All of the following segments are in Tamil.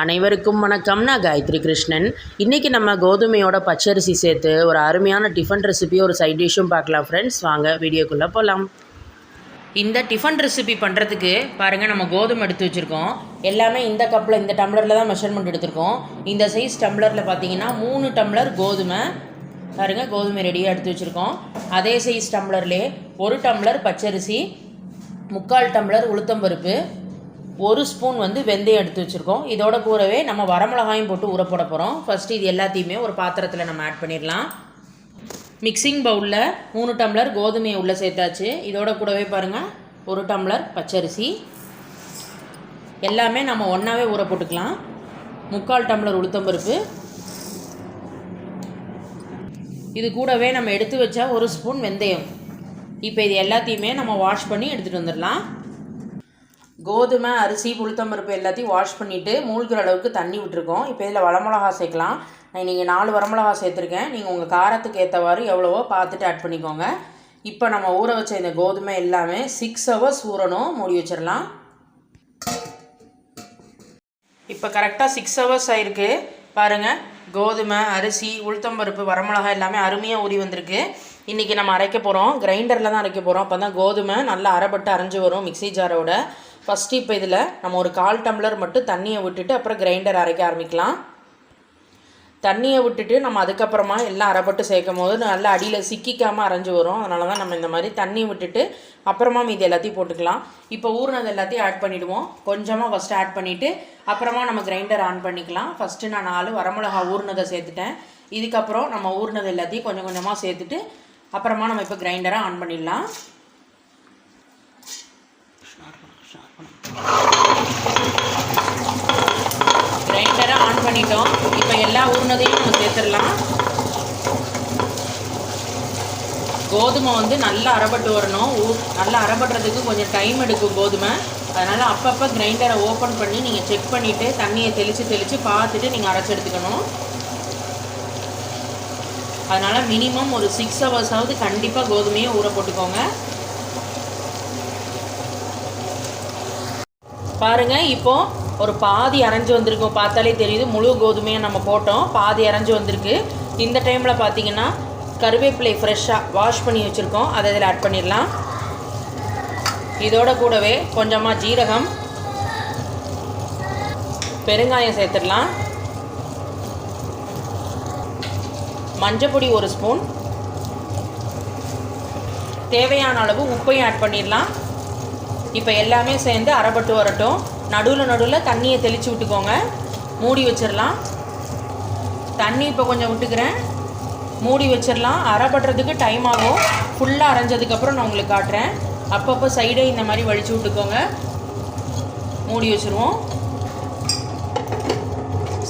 அனைவருக்கும் வணக்கம். நான் காயத்ரி கிருஷ்ணன். இன்றைக்கி நம்ம கோதுமையோட பச்சரிசி சேர்த்து ஒரு அருமையான டிஃபன் ரெசிபி ஒரு சைட் டிஷ்ஷும் பார்க்கலாம் ஃப்ரெண்ட்ஸ் வாங்க வீடியோக்குள்ளே போகலாம் இந்த டிஃபன் ரெசிபி பண்ணுறதுக்கு பாருங்கள் நம்ம கோதுமை எடுத்து வச்சுருக்கோம். எல்லாமே இந்த கப்பில் இந்த டம்ளரில் தான் மெஷர்மெண்ட் எடுத்திருக்கோம். இந்த சைஸ் டம்ளரில் பார்த்தீங்கன்னா மூணு டம்ளர் கோதுமை. பாருங்கள் கோதுமை ரெடியாக எடுத்து வச்சுருக்கோம். அதே சைஸ் டம்ளர்லேயே ஒரு டம்ளர் பச்சரிசி முக்கால் டம்ளர் உளுத்தம்பருப்பு ஒரு ஸ்பூன் வந்து வெந்தயம் எடுத்து வச்சுருக்கோம். இதோட கூடவே நம்ம வரமிளகாயும் போட்டு ஊற போட போகிறோம் ஃபஸ்ட்டு இது எல்லாத்தையுமே ஒரு பாத்திரத்தில் நம்ம ஆட் பண்ணிடலாம். மிக்சிங் பவுலில் மூணு டம்ளர் கோதுமையை உள்ளே சேர்த்தாச்சு. இதோட கூடவே பாருங்கள் ஒரு டம்ளர் பச்சரிசி. எல்லாமே நம்ம ஒன்றாவே ஊற போட்டுக்கலாம். முக்கால் டம்ளர் உளுத்தம்பருப்பு இது கூடவே நம்ம எடுத்து வச்ச ஒரு ஸ்பூன் வெந்தயம். இப்போ இது எல்லாத்தையுமே நம்ம வாஷ் பண்ணி எடுத்துகிட்டு வந்துடலாம். கோதுமை அரிசி உளுத்தம்பருப்பு எல்லாத்தையும் வாஷ் பண்ணிவிட்டு மூழ்கிற அளவுக்கு தண்ணி விட்டுருக்கோம். இப்போ இதில் வரமிளகா சேர்க்கலாம். நான் இன்றைக்கி நாலு வரமிளகா சேர்த்துருக்கேன். நீங்கள் உங்கள் காரத்துக்கு ஏற்றவாறு எவ்வளவோ பார்த்துட்டு ஆட் பண்ணிக்கோங்க. இப்போ நம்ம ஊற வச்ச இந்த கோதுமை எல்லாமே சிக்ஸ் ஹவர்ஸ் ஊறணும். மூடி வச்சிடலாம். இப்போ கரெக்டாக சிக்ஸ் ஹவர்ஸ் ஆகிருக்கு பாருங்கள் கோதுமை அரிசி உளுத்தம்பருப்பு வரமிளகா எல்லாமே அருமையாக ஊறி வந்திருக்கு. இன்றைக்கி நம்ம அரைக்க போகிறோம் கிரைண்டரில் தான் அரைக்க போகிறோம் அப்போ தான் கோதுமை நல்லா அரைப்பட்டு அரைஞ்சு வரும் மிக்ஸி ஜாரோட ஃபஸ்ட்டு இப்போ இதில் நம்ம ஒரு கால் டம்ளர் மட்டும் தண்ணியை விட்டுட்டு அப்புறம் கிரைண்டர் அரைக்க ஆரம்பிக்கலாம். தண்ணியை விட்டுட்டு நம்ம அதுக்கப்புறமா எல்லாம் அரைப்பட்டு சேர்க்கும் போது நல்லா அடியில் சிக்கிக்காமல் அரைஞ்சு வரும். அதனால தான் நம்ம இந்த மாதிரி தண்ணி விட்டுட்டு அப்புறமா மீதி எல்லாத்தையும் போட்டுக்கலாம். இப்போ ஊறினது எல்லாத்தையும் ஆட் பண்ணிவிடுவோம் கொஞ்சமாக ஃபஸ்ட்டு ஆட் பண்ணிவிட்டு அப்புறமா நம்ம கிரைண்டர் ஆன் பண்ணிக்கலாம். ஃபஸ்ட்டு நான் நாலு வரமிளகா ஊறினதை சேர்த்துட்டேன். இதுக்கப்புறம் நம்ம ஊறினது எல்லாத்தையும் கொஞ்சம் கொஞ்சமாக சேர்த்துட்டு அப்புறமா நம்ம இப்போ கிரைண்டரை ஆன் பண்ணிடலாம். கிரைண்டரை ஆன் பண்ணிட்டோம். இப்போ எல்லா ஊர்னதையும் நம்ம சேர்த்துடலாம். கோதுமை வந்து நல்லா அரைப்பட்டு வரணும். ஊ நல்லா அரைப்படுறதுக்கு கொஞ்சம் டைம் எடுக்கும் கோதுமை. அதனால் அப்பப்போ கிரைண்டரை ஓப்பன் பண்ணி நீங்கள் செக் பண்ணிவிட்டு தண்ணியை தெளித்து தெளித்து பார்த்துட்டு நீங்கள் அரைச்சி எடுத்துக்கணும். அதனால் மினிமம் ஒரு சிக்ஸ் ஹவர்ஸாவது கண்டிப்பாக கோதுமையை ஊற போட்டுக்கோங்க. பாருங்கள் இப்போது ஒரு பாதி அரைஞ்சி வந்திருக்கும். பார்த்தாலே தெரியுது முழு கோதுமையை நம்ம போட்டோம். பாதி அரைஞ்சி வந்திருக்கு. இந்த டைமில் பார்த்தீங்கன்னா கருவேப்பிலை ஃப்ரெஷ்ஷாக வாஷ் பண்ணி வச்சுருக்கோம். அதை இதில் ஆட் பண்ணிடலாம். இதோட கூடவே கொஞ்சமாக ஜீரகம் பெருங்காயம் சேர்த்துடலாம். மஞ்சப்பொடி ஒரு ஸ்பூன் தேவையான அளவு உப்பையும் ஆட் பண்ணிடலாம். இப்போ எல்லாமே சேர்ந்து அரைப்பட்டு வரட்டும். நடுவில் நடுவில் தண்ணியை தெளித்து விட்டுக்கோங்க. மூடி வச்சிடலாம் தண்ணி இப்போ கொஞ்சம் விட்டுக்கிறேன். மூடி வச்சிடலாம் அரைப்படுறதுக்கு டைம் ஆகும். ஃபுல்லாக அரைஞ்சதுக்கப்புறம் நான் உங்களுக்கு காட்டுறேன். அப்பப்போ சைடே இந்த மாதிரி வலிச்சு விட்டுக்கோங்க. மூடி வச்சுருவோம்.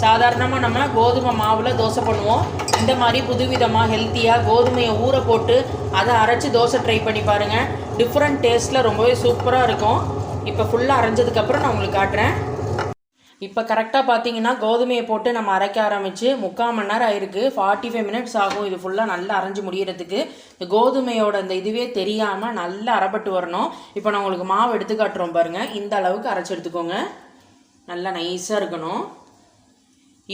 சாதாரணமாக நம்ம கோதுமை மாவில் தோசை பண்ணுவோம். இந்த மாதிரி புதுவிதமாக ஹெல்த்தியாக கோதுமையை ஊற போட்டு அதை அரைச்சி தோசை ட்ரை பண்ணி பாருங்கள் டிஃப்ரெண்ட் டேஸ்ட்டில் ரொம்பவே சூப்பராக இருக்கும். இப்போ ஃபுல்லாக அரைஞ்சதுக்கப்புறம் நான் உங்களுக்கு காட்டுறேன். இப்போ கரெக்டாக பார்த்தீங்கன்னா கோதுமையை போட்டு நம்ம அரைக்க ஆரம்பித்து முக்கால் மணி நேரம் ஆயிருக்கு. ஃபார்ட்டி ஃபைவ் மினிட்ஸ் ஆகும். இது ஃபுல்லாக நல்லா அரைஞ்சு முடிகிறதுக்கு இந்த கோதுமையோட அந்த இதுவே தெரியாமல் நல்லா அரைப்பட்டு வரணும். இப்போ நான் உங்களுக்கு மாவு எடுத்து காட்டுறோம் பாருங்கள் இந்த அளவுக்கு அரைச்சி எடுத்துக்கோங்க. நல்லா நைஸாக இருக்கணும்.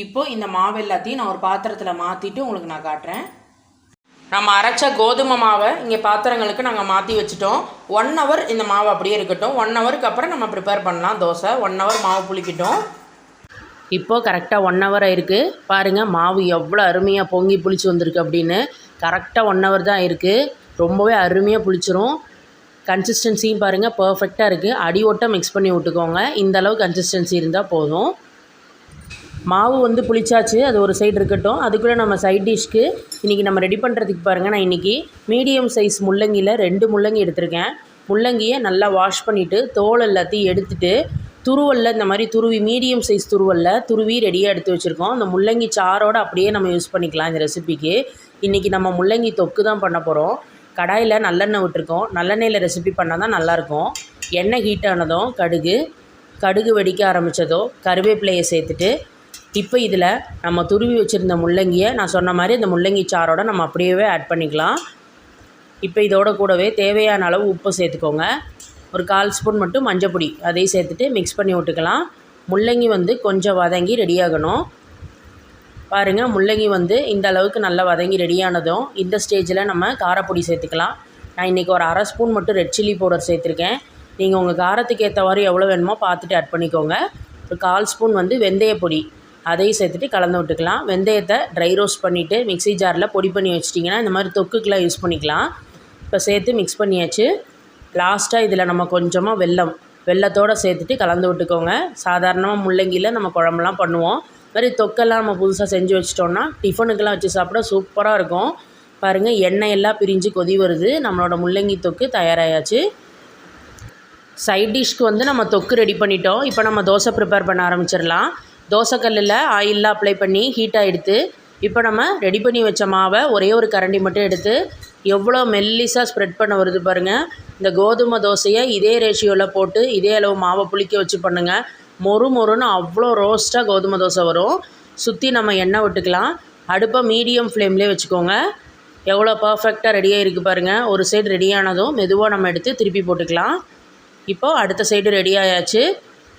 இப்போ இந்த மாவு எல்லாத்தையும் நான் ஒரு பாத்திரத்தில் மாற்றிட்டு உங்களுக்கு நான் காட்டுறேன். நம்ம அரைச்ச கோதுமை மாவை இங்கே பாத்திரங்களுக்கு நாங்கள் மாற்றி வச்சுட்டோம். ஒன் ஹவர் இந்த மாவு அப்படியே இருக்கட்டும். ஒன் ஹவருக்கு அப்புறம் நம்ம ப்ரிப்பேர் பண்ணலாம் தோசை. ஒன் ஹவர் மாவு புளிக்கட்டும். இப்போது கரெக்டாக ஒன் ஹவர் ஆயிருக்கு பாருங்கள் மாவு எவ்வளோ அருமையாக பொங்கி புளிச்சு வந்திருக்கு அப்படின்னு. கரெக்டாக ஒன் ஹவர் தான் இருக்குது ரொம்பவே அருமையாக புளிச்சிரும். கன்சிஸ்டன்சியும் பாருங்கள் பர்ஃபெக்டாக இருக்குது அடி ஓட்டம் மிக்ஸ் பண்ணி விட்டுக்கோங்க. இந்தளவு கன்சிஸ்டன்சி இருந்தால் போதும். மாவு வந்து புளிச்சாச்சு அது ஒரு சைடு இருக்கட்டும். அதுக்குள்ளே நம்ம சைட் டிஷ்க்கு இன்றைக்கி நம்ம ரெடி பண்ணுறதுக்கு பாருங்கள் நான் இன்றைக்கி மீடியம் சைஸ் முள்ளங்கியில் ரெண்டு முள்ளங்கி எடுத்திருக்கேன். முள்ளங்கியை நல்லா வாஷ் பண்ணிவிட்டு தோல் எல்லாத்தையும் எடுத்துட்டு துருவல்ல இந்த மாதிரி துருவி மீடியம் சைஸ் துருவல்ல துருவி ரெடியாக எடுத்து வச்சுருக்கோம். அந்த முள்ளங்கி சாரோடு அப்படியே நம்ம யூஸ் பண்ணிக்கலாம் இந்த ரெசிபிக்கு இன்றைக்கி நம்ம முள்ளங்கி தொக்கு தான் பண்ண போகிறோம் கடாயில் நல்லெண்ணெய் விட்டுருக்கோம். நல்லெண்ணெயில் ரெசிபி பண்ணால் தான் நல்லாயிருக்கும். எண்ணெய் ஹீட் ஆனதும் கடுகு கடுகு வெடிக்க ஆரம்பித்ததோ கருவேப்பிலையை சேர்த்துட்டு இப்போ இதில் நம்ம துருவி வச்சுருந்த முள்ளங்கியை நான் சொன்ன மாதிரி இந்த முள்ளங்கி சாரோட நம்ம அப்படியே ஆட் பண்ணிக்கலாம். இப்போ இதோட கூடவே தேவையான அளவு உப்பு சேர்த்துக்கோங்க. ஒரு கால் ஸ்பூன் மட்டும் மஞ்சப்பொடி அதையும் சேர்த்துட்டு மிக்ஸ் பண்ணி விட்டுக்கலாம். முள்ளங்கி வந்து கொஞ்சம் வதங்கி ரெடியாகணும் பாருங்கள் முள்ளங்கி வந்து இந்த அளவுக்கு நல்லா வதங்கி ரெடியானதும் இந்த ஸ்டேஜில் நம்ம காரப்பொடி சேர்த்துக்கலாம். நான் இன்றைக்கி ஒரு அரை ஸ்பூன் மட்டும் ரெட் சில்லி பவுடர் சேர்த்துருக்கேன். நீங்கள் உங்கள் காரத்துக்கு ஏற்றவாறு எவ்வளோ வேணுமோ பார்த்துட்டு ஆட் பண்ணிக்கோங்க. ஒரு கால் ஸ்பூன் வந்து வெந்தயப்பொடி. அதையும் சேர்த்துட்டு கலந்து விட்டுக்கலாம். வெந்தயத்தை ட்ரை ரோஸ்ட் பண்ணிவிட்டு மிக்ஸி ஜாரில் பொடி பண்ணி வச்சிட்டிங்கன்னா இந்த மாதிரி தொக்குக்கெலாம் யூஸ் பண்ணிக்கலாம். இப்போ சேர்த்து மிக்ஸ் பண்ணியாச்சு. லாஸ்ட்டாக இதில் நம்ம கொஞ்சமாக வெல்லம் வெல்லத்தோடு சேர்த்துட்டு கலந்து விட்டுக்கோங்க. சாதாரணமாக முள்ளங்கியில் நம்ம குழம்புலாம் பண்ணுவோம். இது மாதிரி தொக்கெல்லாம் நம்ம புதுசாக செஞ்சு வச்சிட்டோம்னா டிஃபனுக்கெல்லாம் வச்சு சாப்பிட சூப்பராக இருக்கும். பாருங்கள் எண்ணெய் எல்லாம் பிரிஞ்சு கொதி வருது. நம்மளோட முள்ளங்கி தொக்கு தயாராகியாச்சு சைட் டிஷ்க்கு வந்து நம்ம தொக்கு ரெடி பண்ணிட்டோம். இப்போ நம்ம தோசை ப்ரிப்பேர் பண்ண ஆரம்பிச்சிடலாம். தோசைக்கல்லில் ஆயிலெலாம் அப்ளை பண்ணி ஹீட்டாக எடுத்து இப்போ நம்ம ரெடி பண்ணி வச்ச மாவை ஒரே ஒரு கரண்டி மட்டும் எடுத்து எவ்வளோ மெல்லிஸாக ஸ்ப்ரெட் பண்ண வருது பாருங்கள் இந்த கோதுமை தோசையை இதே ரேஷியோவில் போட்டு இதே அளவு மாவை புளிக்க வச்சு பண்ணுங்கள் மொறு மொறுன்னு அவ்வளோ ரோஸ்ட்டாக கோதுமை தோசை வரும். சுற்றி நம்ம எண்ணெய் விட்டுக்கலாம். அடுப்பை மீடியம் ஃப்ளேம்லேயே வச்சுக்கோங்க. எவ்வளோ பர்ஃபெக்டாக ரெடியாக இருக்குது பாருங்கள் ஒரு சைடு ரெடியானதும் மெதுவாக நம்ம எடுத்து திருப்பி போட்டுக்கலாம். இப்போது அடுத்த சைடு ரெடி ஆயாச்சு.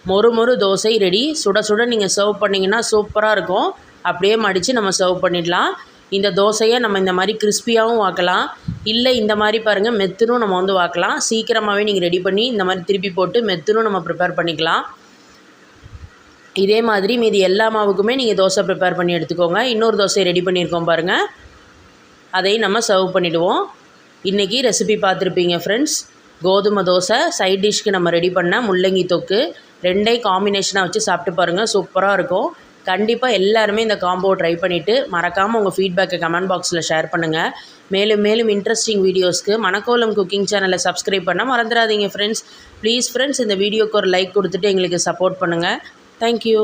மொறு மொறு தோசை ரெடி சுட சுட நீங்கள் சர்வ் பண்ணிங்கன்னா சூப்பராக இருக்கும். அப்படியே மடித்து நம்ம சர்வ் பண்ணிடலாம். இந்த தோசையை நம்ம இந்த மாதிரி கிறிஸ்பியாகவும் வாக்கலாம். இல்லை இந்த மாதிரி பாருங்கள் மெத்துனும் நம்ம வந்து வாக்கலாம். சீக்கிரமாகவே நீங்கள் ரெடி பண்ணி இந்த மாதிரி திருப்பி போட்டு மெத்துனும் நம்ம ப்ரிப்பேர் பண்ணிக்கலாம். இதே மாதிரி மீதி எல்லா மாவுக்குமே நீங்கள் தோசை ப்ரிப்பேர் பண்ணி எடுத்துக்கோங்க. இன்னொரு தோசை ரெடி பண்ணியிருக்கோம் பாருங்கள் அதையும் நம்ம சர்வ் பண்ணிவிடுவோம் இன்றைக்கி ரெசிபி பார்த்துருப்பீங்க ஃப்ரெண்ட்ஸ் கோதுமை தோசை சைட் டிஷ்க்கு நம்ம ரெடி பண்ண முள்ளங்கி தொக்கு. ரெண்டையும் காம்பினேஷனாக வச்சு சாப்பிட்டு பாருங்கள் சூப்பராக இருக்கும். கண்டிப்பாக எல்லாருமே இந்த காம்போ ட்ரை பண்ணிவிட்டு மறக்காமல் உங்கள் ஃபீட்பேக்கை கமெண்ட் பாக்ஸில் ஷேர் பண்ணுங்கள் மேலும் மேலும் இன்ட்ரெஸ்டிங் வீடியோஸ்க்கு மணக்கோலம் குக்கிங் சேனலை சப்ஸ்கிரைப் பண்ண மறந்துடாதீங்க ஃப்ரெண்ட்ஸ் ப்ளீஸ் ஃப்ரெண்ட்ஸ் இந்த வீடியோக்கு ஒரு லைக் கொடுத்துட்டு எங்களுக்கு சப்போர்ட் பண்ணுங்கள் தேங்க்யூ